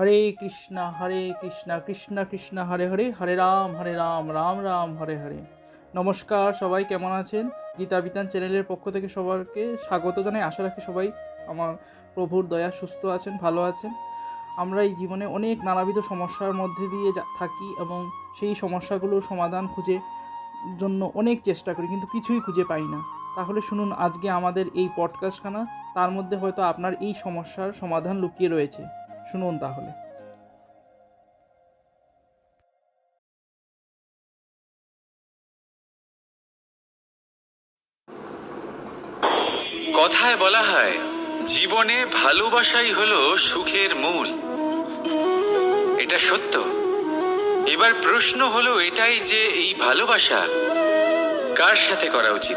হরে কৃষ্ণ হরে কৃষ্ণ কৃষ্ণ কৃষ্ণ, হরে হরে হরে রাম হরে রাম রাম রাম, হরে হরে। নমস্কার সবাই, কেমন আছেন? গীতা বিতান চ্যানেলের পক্ষ থেকে সবাইকে স্বাগত জানাই। আশা রাখি সবাই আমার প্রভুর দয়া সুস্থ আছেন, ভালো আছেন। আমরা এই জীবনে অনেক নানাবিধ সমস্যার মধ্যে দিয়ে থাকি এবং সেই সমস্যাগুলোর সমাধান খুঁজে জন্য অনেক চেষ্টা করি, কিন্তু কিছুই খুঁজে পাই না। তাহলে শুনুন, আজকে আমাদের এই পডকাস্টখানা তার মধ্যে হয়তো আপনার এই সমস্যার সমাধান লুকিয়ে রয়েছে। শুনুন তাহলে। কথায় বলা হয়, জীবনে ভালোবাসাই হলো সুখের মূল। এটা সত্য। এবার প্রশ্ন হলো এটাই যে এই ভালোবাসা কার সাথে করা উচিত?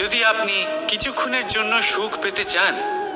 যদি আপনি কিছুক্ষণের জন্য সুখ পেতে চান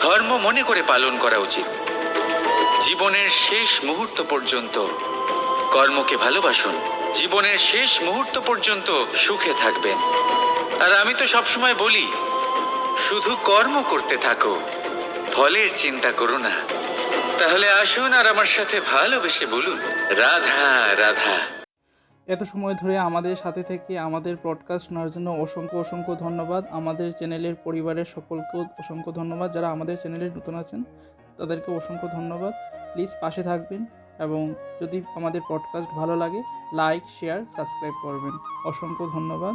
ধর্ম মনে করে পালন করা উচিত। জীবনের শেষ মুহূর্ত পর্যন্ত কর্মকে ভালোবাসুন। জীবনের শেষ মুহূর্ত পর্যন্ত সুখে থাকবেন। আর আমি তো সবসময় বলি, শুধু কর্ম করতে থাকো, ফলের চিন্তা করো না। তাহলে আসুন আর আমার সাথে ভালোবেসে বলুন, রাধা রাধা। এত সময় ধরে আমাদের সাথে থেকে আমাদের পডকাস্ট শোনার জন্য অসংখ্য অসংখ্য ধন্যবাদ। আমাদের চ্যানেলের পরিবারের সকলকে অসংখ্য ধন্যবাদ। যারা আমাদের চ্যানেলে নতুন আছেন তাদেরকে অসংখ্য ধন্যবাদ। প্লিজ পাশে থাকবেন এবং যদি আমাদের পডকাস্ট ভালো লাগে লাইক শেয়ার সাবস্ক্রাইব করবেন। অসংখ্য ধন্যবাদ।